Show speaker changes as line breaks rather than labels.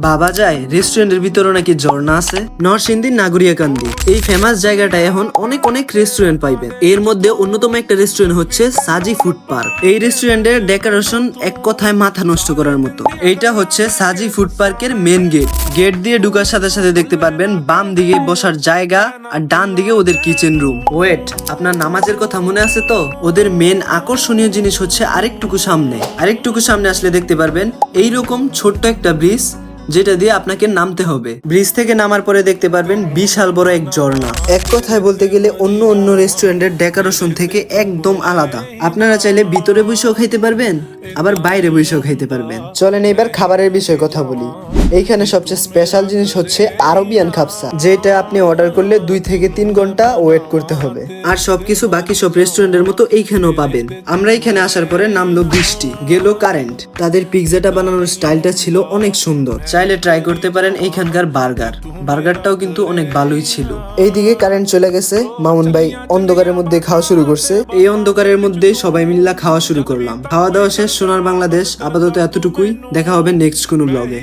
বাবা যায় রেস্টুরেন্টের ভিতরে নাকি ঝর্ণা আছে। নরসিংদী, নাগরিয়াকান্দি, এই ফেমাস জায়গাটা এখন অনেক অনেক রেস্টুরেন্ট পাইবেন এর মধ্যে অন্যতম একটা রেস্টুরেন্ট হচ্ছে সাজি ফুড পার্ক। এই রেস্টুরেন্টের ডেকোরেশন এক কথায় মাথা নষ্ট করার মতো। এইটা হচ্ছে সাজি ফুড পার্কের মেন গেট গেট দিয়ে ঢুকার সাথে সাথে দেখতে পারবেন বাম দিকে বসার জায়গা আর ডান দিকে ওদের কিচেন রুম ওয়েট আপনার নামাজের কথা মনে আছে তো? ওদের মেন আকর্ষণীয় জিনিস হচ্ছে আরেকটুকু সামনে। আরেকটুকু সামনে আসলে দেখতে পারবেন এইরকম ছোট্ট একটা ব্রিজ যেটা দিয়ে আপনাকে নামতে হবে। ব্রিজ থেকে নামার পরে দেখতে পারবেন বিশাল বড় এক ঝর্ণা। এক কথায় বলতে গেলে অন্য অন্য রেস্টুরেন্টের ডেকোরেশন থেকে একদম আলাদা। আপনারা চাইলে ভিতরে বসেও খাইতে পারবেন, আবার বাইরে বসেও খাইতে পারবেন। চলেন এবার খাবারের বিষয়ে কথা বলি। এইখানে সবচেয়ে স্পেশাল জিনিস হচ্ছে আরবিয়ান খাপসা, যেটা আপনি অর্ডার করলে দুই থেকে তিন ঘণ্টা ওয়েট করতে হবে। আর সবকিছু বাকি সব রেস্টুরেন্টের মতো এইখানেও পাবেন। আমরা এখানে আসার পরে নামলো বৃষ্টি, গেল কারেন্ট তাদের পিৎজাটা বানানোর স্টাইলটা ছিল অনেক সুন্দর। চাইলে ট্রাই করতে পারেন এইখানকার বার্গার। বার্গারটাও কিন্তু অনেক ভালোই ছিল। এইদিকে কারেন্ট চলে গেছে। মামুন ভাই অন্ধকারের মধ্যে খাওয়া শুরু করছে। এই অন্ধকারের মধ্যে সবাই মিল্লা খাওয়া শুরু করলাম। খাওয়া দাওয়া শেষ সোনার বাংলাদেশ। আপাতত এতটুকুই। দেখা হবে নেক্সট কোনো ব্লগে